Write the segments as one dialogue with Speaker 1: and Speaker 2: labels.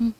Speaker 1: 안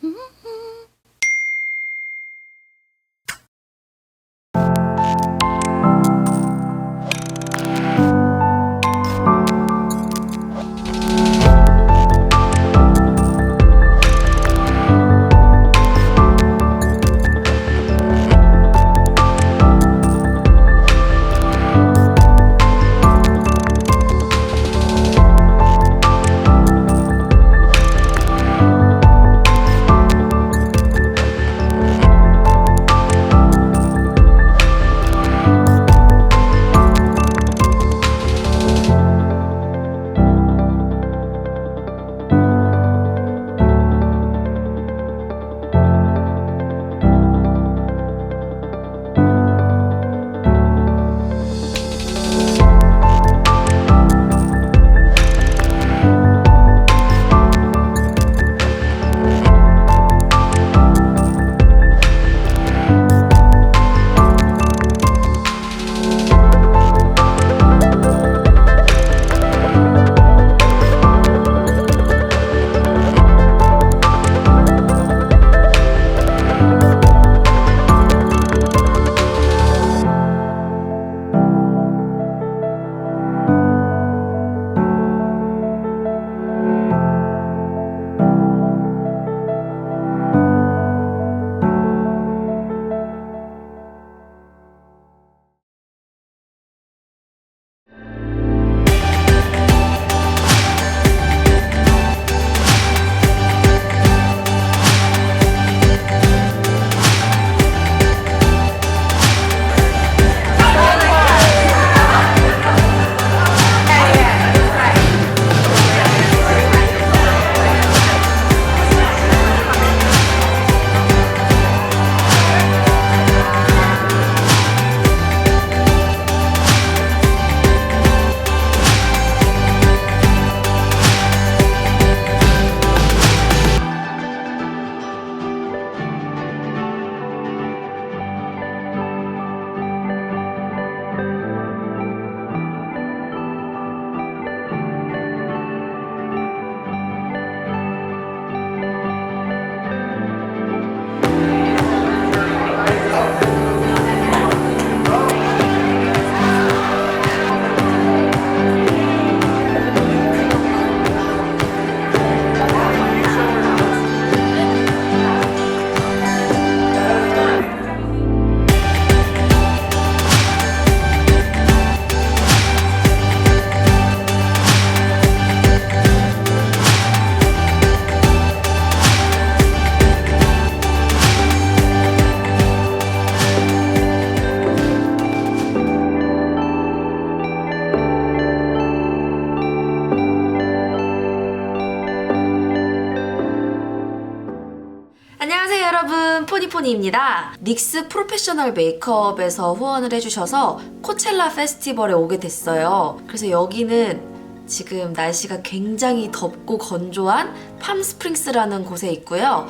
Speaker 1: 포니포니입니다. 닉스 프로페셔널 메이크업에서 후원을 해주셔서 코첼라 페스티벌에 오게 됐어요. 그래서 여기는 지금 날씨가 굉장히 덥고 건조한 팜스프링스라는 곳에 있고요.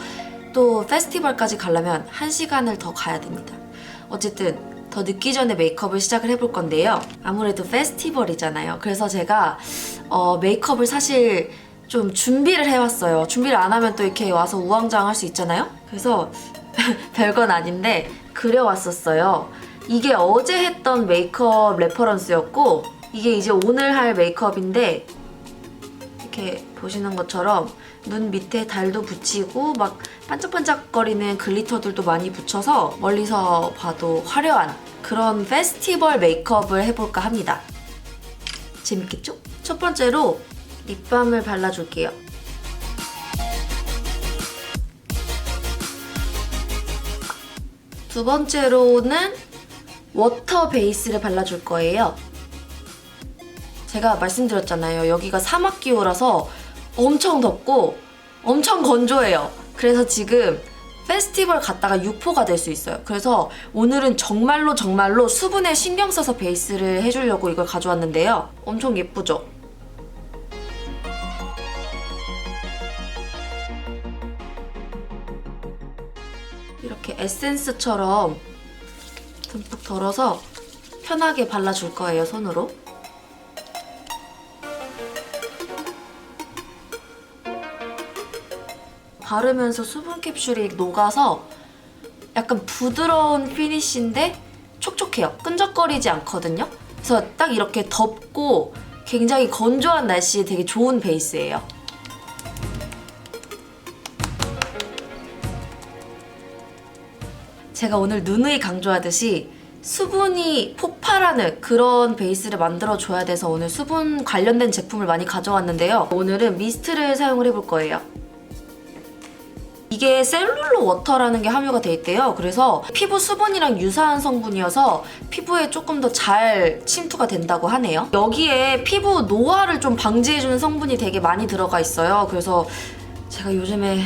Speaker 1: 또 페스티벌까지 가려면 1시간을 더 가야 됩니다. 어쨌든 더 늦기 전에 메이크업을 시작을 해볼 건데요. 아무래도 페스티벌이잖아요. 그래서 제가 어, 메이크업을 사실 좀 준비를 해왔어요. 준비를 안 하면 또 이렇게 와서 우왕좌왕 할 수 있잖아요. 그래서 별건 아닌데 그려왔었어요. 이게 어제 했던 메이크업 레퍼런스였고 이게 이제 오늘 할 메이크업인데 이렇게 보시는 것처럼 눈 밑에 달도 붙이고 막 반짝반짝거리는 글리터들도 많이 붙여서 멀리서 봐도 화려한 그런 페스티벌 메이크업을 해볼까 합니다. 재밌겠죠? 첫 번째로 립밤을 발라줄게요. 두 번째로는 워터 베이스를 발라줄 거예요. 제가 말씀드렸잖아요. 여기가 사막 기후라서 엄청 덥고 엄청 건조해요. 그래서 지금 페스티벌 갔다가 유포가 될 수 있어요. 그래서 오늘은 정말로 정말로 수분에 신경 써서 베이스를 해주려고 이걸 가져왔는데요. 엄청 예쁘죠? 에센스처럼 듬뿍 덜어서 편하게 발라줄 거예요, 손으로. 바르면서 수분 캡슐이 녹아서 약간 부드러운 피니쉬인데 촉촉해요. 끈적거리지 않거든요. 그래서 딱 이렇게 덥고 굉장히 건조한 날씨에 되게 좋은 베이스예요. 제가 오늘 누누이 강조하듯이 수분이 폭발하는 그런 베이스를 만들어 줘야 돼서 오늘 수분 관련된 제품을 많이 가져왔는데요. 오늘은 미스트를 사용을 해볼 거예요. 이게 셀룰로 워터라는 게 함유가 돼 있대요. 그래서 피부 수분이랑 유사한 성분이어서 피부에 조금 더 잘 침투가 된다고 하네요. 여기에 피부 노화를 좀 방지해주는 성분이 되게 많이 들어가 있어요. 그래서 제가 요즘에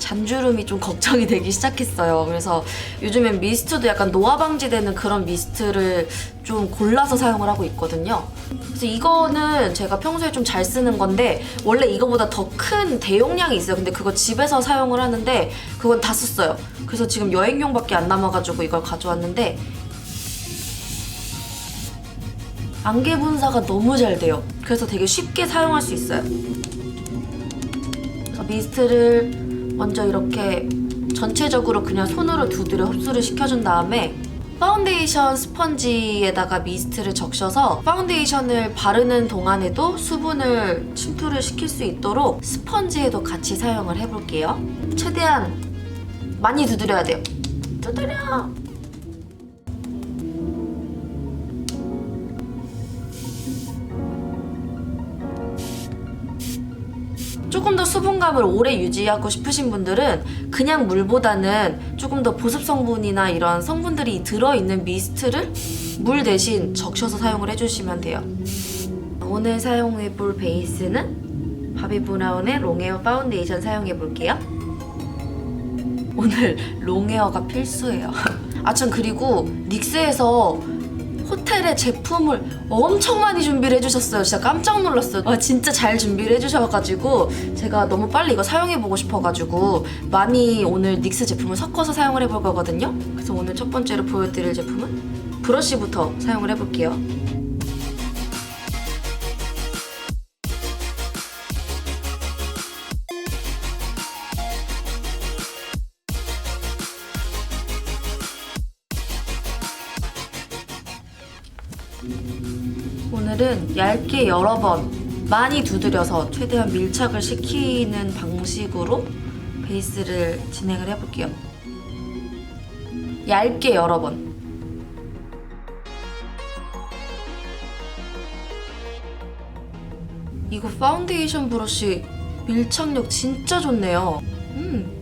Speaker 1: 잔주름이 좀 걱정이 되기 시작했어요. 그래서 요즘엔 미스트도 약간 노화 방지되는 그런 미스트를 좀 골라서 사용을 하고 있거든요. 그래서 이거는 제가 평소에 좀 잘 쓰는 건데 원래 이거보다 더 큰 대용량이 있어요. 근데 그거 집에서 사용을 하는데 그건 다 썼어요. 그래서 지금 여행용밖에 안 남아가지고 이걸 가져왔는데 안개 분사가 너무 잘 돼요. 그래서 되게 쉽게 사용할 수 있어요. 미스트를 먼저 이렇게 전체적으로 그냥 손으로 두드려 흡수를 시켜준 다음에 파운데이션 스펀지에다가 미스트를 적셔서 파운데이션을 바르는 동안에도 수분을 침투를 시킬 수 있도록 스펀지에도 같이 사용을 해볼게요. 최대한 많이 두드려야 돼요. 두드려! 조금 더 수분감을 오래 유지하고 싶으신 분들은 그냥 물보다는 조금 더 보습 성분이나 이런 성분들이 들어있는 미스트를 물 대신 적셔서 사용을 해주시면 돼요. 오늘 사용해볼 베이스는 바비 브라운의 롱에어 파운데이션 사용해볼게요. 오늘 롱에어가 필수예요. 아, 참 그리고 닉스에서 호텔에 제품을 엄청 많이 준비를 해주셨어요. 진짜 깜짝 놀랐어요. 와, 진짜 잘 준비를 해주셔가지고 제가 너무 빨리 이거 사용해보고 싶어가지고 많이 오늘 닉스 제품을 섞어서 사용을 해볼 거거든요. 그래서 오늘 첫 번째로 보여드릴 제품은 브러쉬부터 사용을 해볼게요. 얇게 여러 번 많이 두드려서 최대한 밀착을 시키는 방식으로 베이스를 진행을 해볼게요. 얇게 여러 번. 이거 파운데이션 브러쉬 밀착력 진짜 좋네요. 음.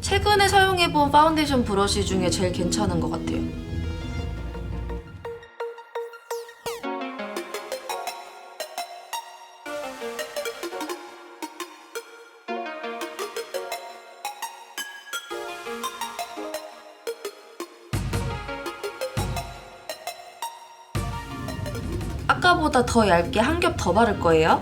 Speaker 1: 최근에 사용해본 파운데이션 브러쉬 중에 제일 괜찮은 것 같아요. 아까보다 더 얇게 한 겹 더 바를 거예요.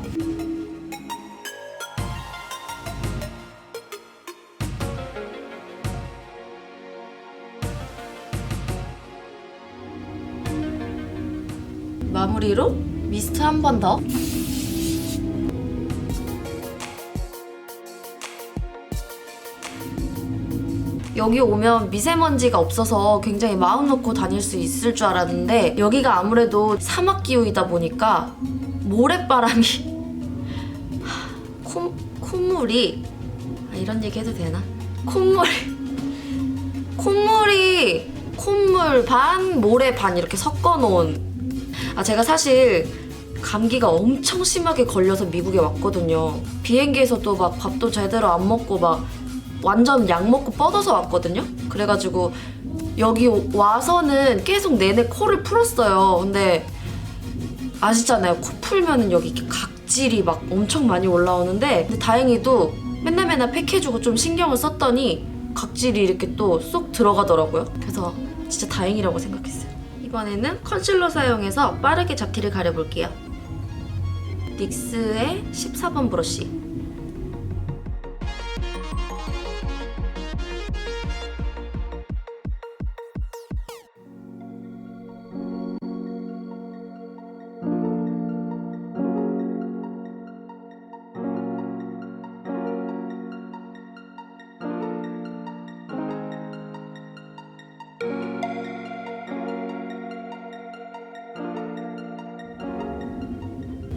Speaker 1: 마무리로 미스트 한 번 더. 여기 오면 미세먼지가 없어서 굉장히 마음 놓고 다닐 수 있을 줄 알았는데 여기가 아무래도 사막 기후이다 보니까 모래바람이 하, 콧, 콧물이 아, 이런 얘기 해도 되나? 콧물이 콧물이 콧물 반 모래 반 이렇게 섞어 놓은 아 제가 사실 감기가 엄청 심하게 걸려서 미국에 왔거든요 비행기에서도 막 밥도 제대로 안 먹고 막 완전 약 먹고 뻗어서 왔거든요. 그래가지고 여기 와서는 계속 내내 코를 풀었어요. 근데 아시잖아요. 코 풀면은 여기 이렇게 각질이 막 엄청 많이 올라오는데 근데 다행히도 맨날 맨날 팩해주고 좀 신경을 썼더니 각질이 이렇게 또 쏙 들어가더라고요. 그래서 진짜 다행이라고 생각했어요. 이번에는 컨실러 사용해서 빠르게 잡티를 가려볼게요. 닉스의 14번 브러쉬.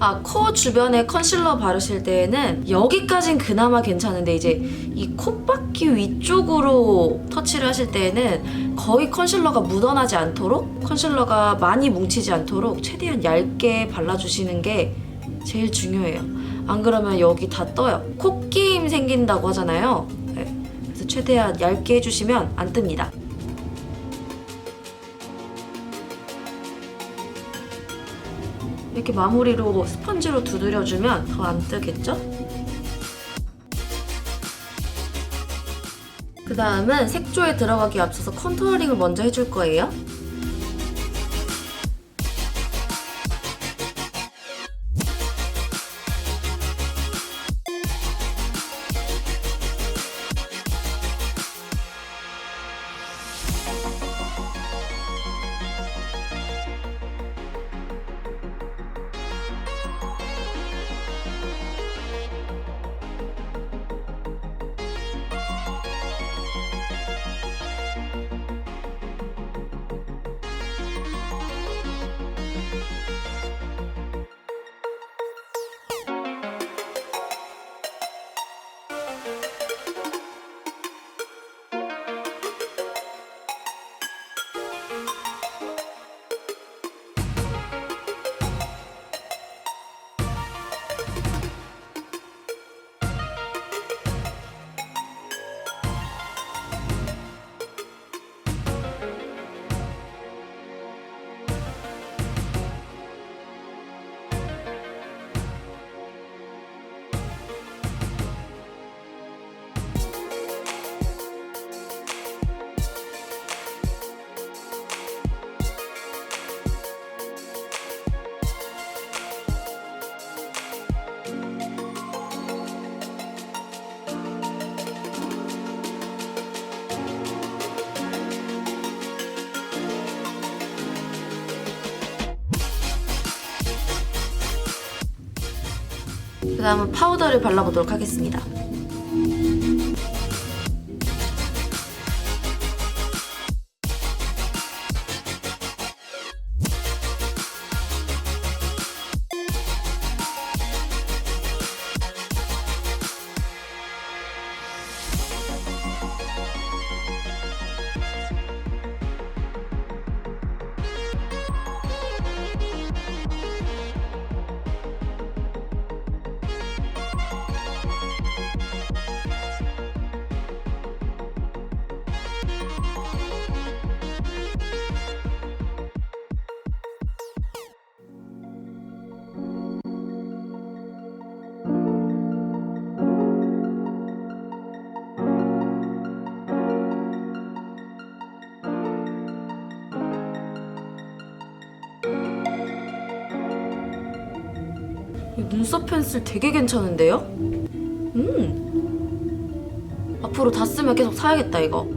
Speaker 1: 아, 코 주변에 컨실러 바르실 때에는 여기까진 그나마 괜찮은데 이제 이 콧바퀴 위쪽으로 터치를 하실 때에는 거의 컨실러가 묻어나지 않도록 컨실러가 많이 뭉치지 않도록 최대한 얇게 발라주시는 게 제일 중요해요. 안 그러면 여기 다 떠요. 콧김 생긴다고 하잖아요. 네. 그래서 최대한 얇게 해주시면 안 뜹니다. 이렇게 마무리로 스펀지로 두드려주면 더 안 뜨겠죠? 그 다음은 색조에 들어가기 앞서서 컨투어링을 먼저 해줄 거예요. 다음은 파우더를 발라보도록 하겠습니다. 눈썹 펜슬 되게 괜찮은데요? 음. 앞으로 다 쓰면 계속 사야겠다 이거.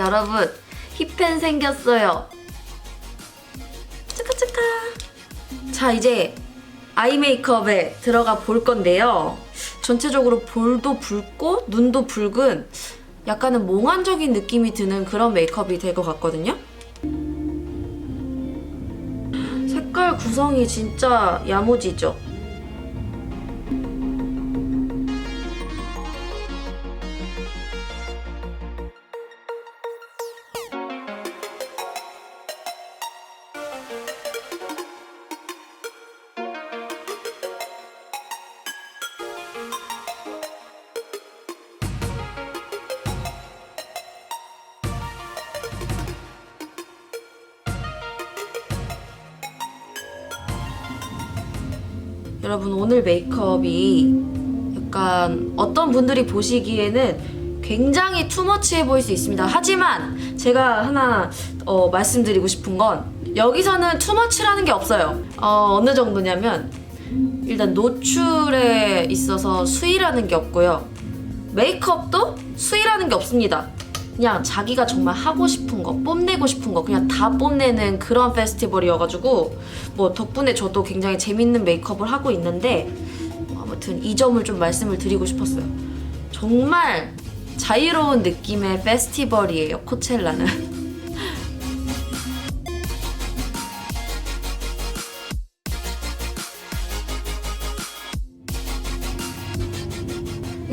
Speaker 1: 여러분 힙펜 생겼어요. 츠카츠카. 자 이제 아이 메이크업에 들어가 볼 건데요. 전체적으로 볼도 붉고 눈도 붉은 약간은 몽환적인 느낌이 드는 그런 메이크업이 될 것 같거든요. 색깔 구성이 진짜 야무지죠? 오늘 메이크업이 약간 어떤 분들이 보시기에는 굉장히 투머치해 보일 수 있습니다. 하지만 제가 하나 어, 말씀드리고 싶은 건 여기서는 투머치라는 게 없어요. 어, 어느 정도냐면 일단 노출에 있어서 수위라는 게 없고요. 메이크업도 수위라는 게 없습니다. 그냥 자기가 정말 하고 싶은 거, 뽐내고 싶은 거 그냥 다 뽐내는 그런 페스티벌이어가지고 뭐 덕분에 저도 굉장히 재밌는 메이크업을 하고 있는데 아무튼 이 점을 좀 말씀을 드리고 싶었어요. 정말 자유로운 느낌의 페스티벌이에요, 코첼라는.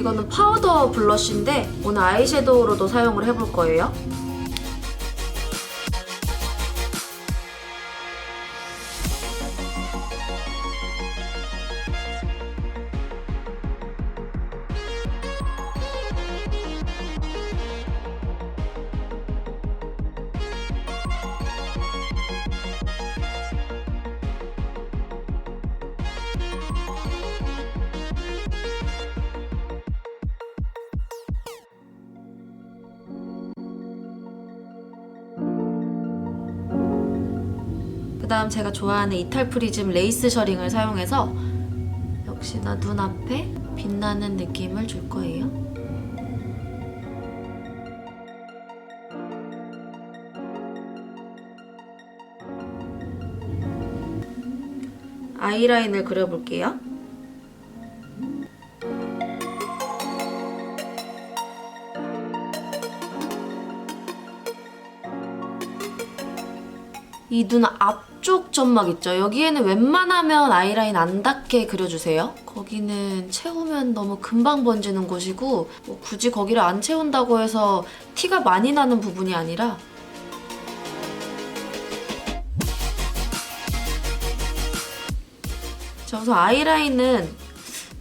Speaker 1: 이거는 파우더 블러쉬인데 오늘 아이섀도우로도 사용을 해볼 거예요. 그 다음 제가 좋아하는 이탈 프리즘 레이스 셔링을 사용해서 역시나 눈앞에 빛나는 느낌을 줄 거예요. 아이라인을 그려볼게요. 이 눈 앞쪽 점막 있죠? 여기에는 웬만하면 아이라인 안 닿게 그려주세요. 거기는 채우면 너무 금방 번지는 곳이고 뭐 굳이 거기를 안 채운다고 해서 티가 많이 나는 부분이 아니라 자, 우선 아이라인은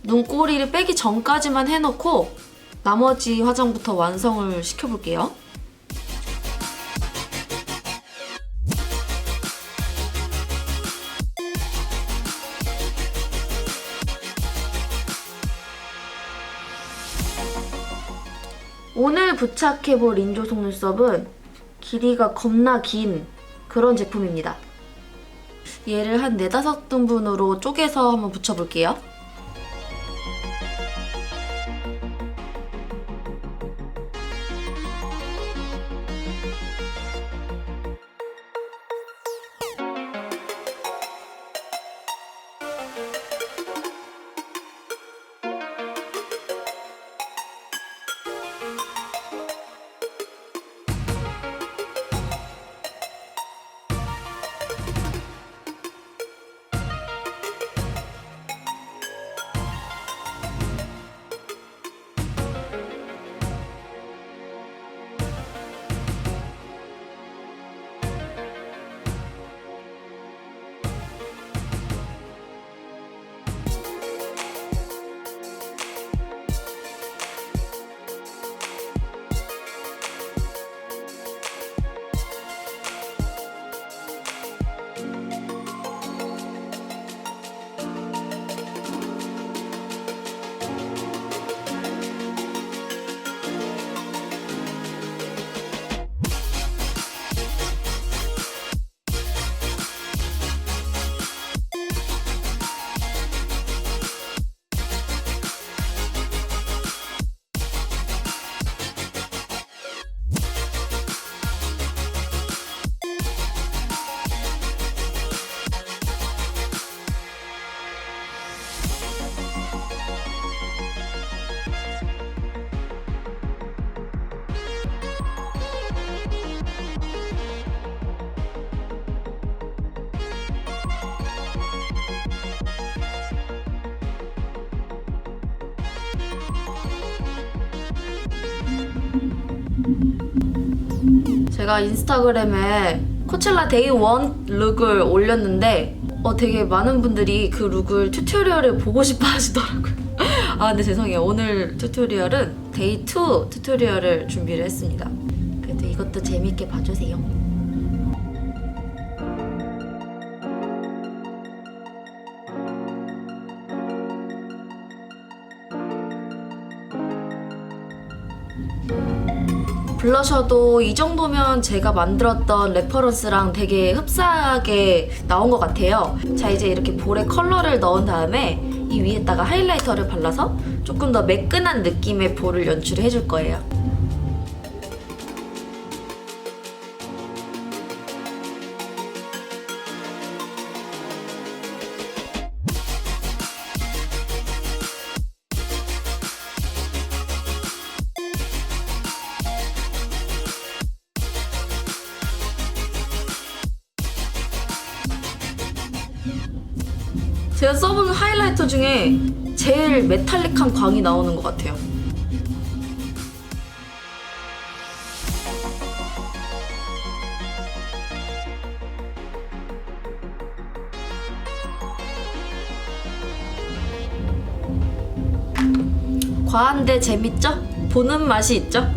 Speaker 1: 눈꼬리를 빼기 전까지만 해놓고 나머지 화장부터 완성을 시켜볼게요. 부착해볼 인조 속눈썹은 길이가 겁나 긴 그런 제품입니다. 얘를 한 네다섯 등분으로 쪼개서 한번 붙여볼게요. 제가 인스타그램에 코첼라 데이 원 룩을 올렸는데 어 되게 많은 분들이 그 룩을 튜토리얼을 보고 싶어 하시더라고요. 아 근데 죄송해요. 오늘 튜토리얼은 데이 2 튜토리얼을 준비를 했습니다. 그래도 이것도 재밌게 봐주세요. 블러셔도 이 정도면 제가 만들었던 레퍼런스랑 되게 흡사하게 나온 것 같아요. 자, 이제 이렇게 볼에 컬러를 넣은 다음에 이 위에다가 하이라이터를 발라서 조금 더 매끈한 느낌의 볼을 연출을 해줄 거예요. 제가 써본 하이라이터 중에 제일 메탈릭한 광이 나오는 것 같아요. 과한데 재밌죠? 보는 맛이 있죠?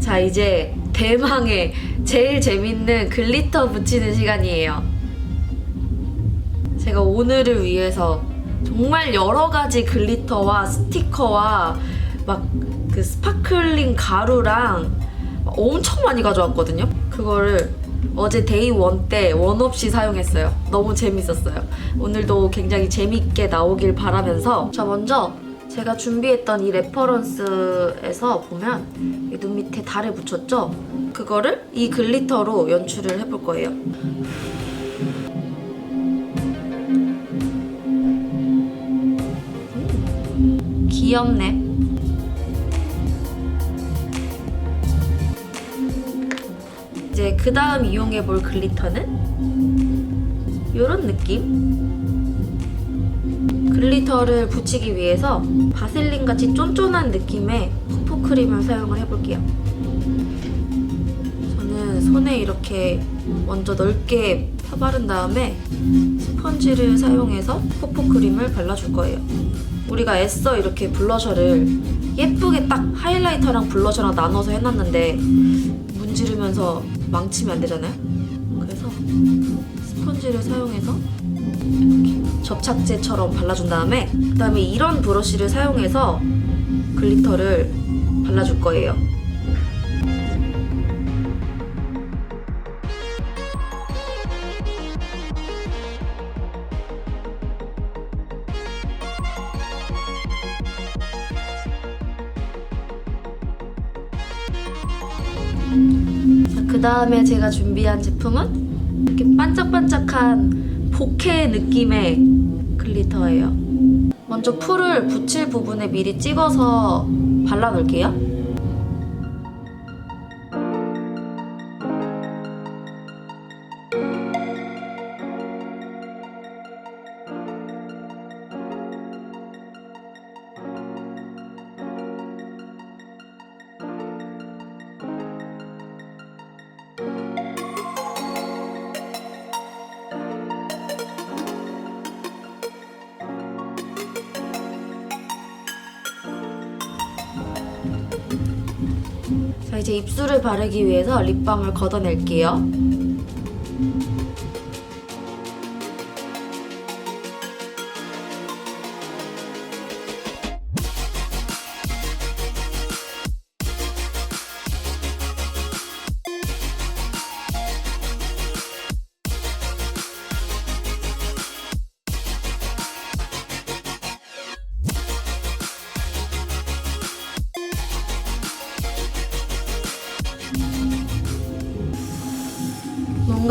Speaker 1: 자, 이제 대망의 제일 재밌는 글리터 붙이는 시간이에요. 제가 오늘을 위해서 정말 여러 가지 글리터와 스티커와 막 그 스파클링 가루랑 막 엄청 많이 가져왔거든요. 그거를 어제 데이 원 때 원 없이 사용했어요. 너무 재밌었어요. 오늘도 굉장히 재밌게 나오길 바라면서 자 먼저 제가 준비했던 이 레퍼런스에서 보면 이 눈 밑에 달을 붙였죠? 그거를 이 글리터로 연출을 해볼 거예요. 귀엽네. 이제 그 다음 이용해 볼 글리터는 이런 느낌? 글리터를 붙이기 위해서 바셀린 같이 쫀쫀한 느낌의 퍼프 크림을 사용을 해볼게요. 저는 손에 이렇게 먼저 넓게 펴바른 다음에 스펀지를 사용해서 퍼프 크림을 발라줄 거예요. 우리가 애써 이렇게 블러셔를 예쁘게 딱 하이라이터랑 블러셔랑 나눠서 해놨는데 문지르면서 망치면 안 되잖아요. 그래서 스펀지를 사용해서 이렇게 접착제처럼 발라준 다음에 그 다음에 이런 브러쉬를 사용해서 글리터를 발라줄 거예요. 다음에 제가 준비한 제품은 이렇게 반짝반짝한 보케 느낌의 글리터예요. 먼저 풀을 붙일 부분에 미리 찍어서 발라놓을게요. 바르기 위해서 립밤을 걷어낼게요.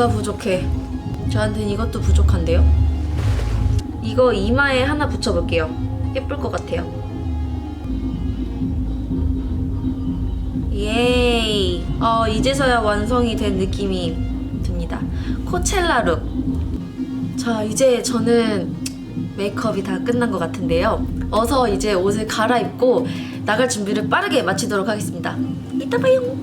Speaker 1: 뭔가 부족해. 저한테는 이것도 부족한데요? 이거 이마에 하나 붙여볼게요. 예쁠 것 같아요. 예이. 어, 이제서야 완성이 된 느낌이 듭니다. 코첼라 룩. 자, 이제 저는 메이크업이 다 끝난 것 같은데요. 어서 이제 옷을 갈아입고 나갈 준비를 빠르게 마치도록 하겠습니다. 이따 봐요.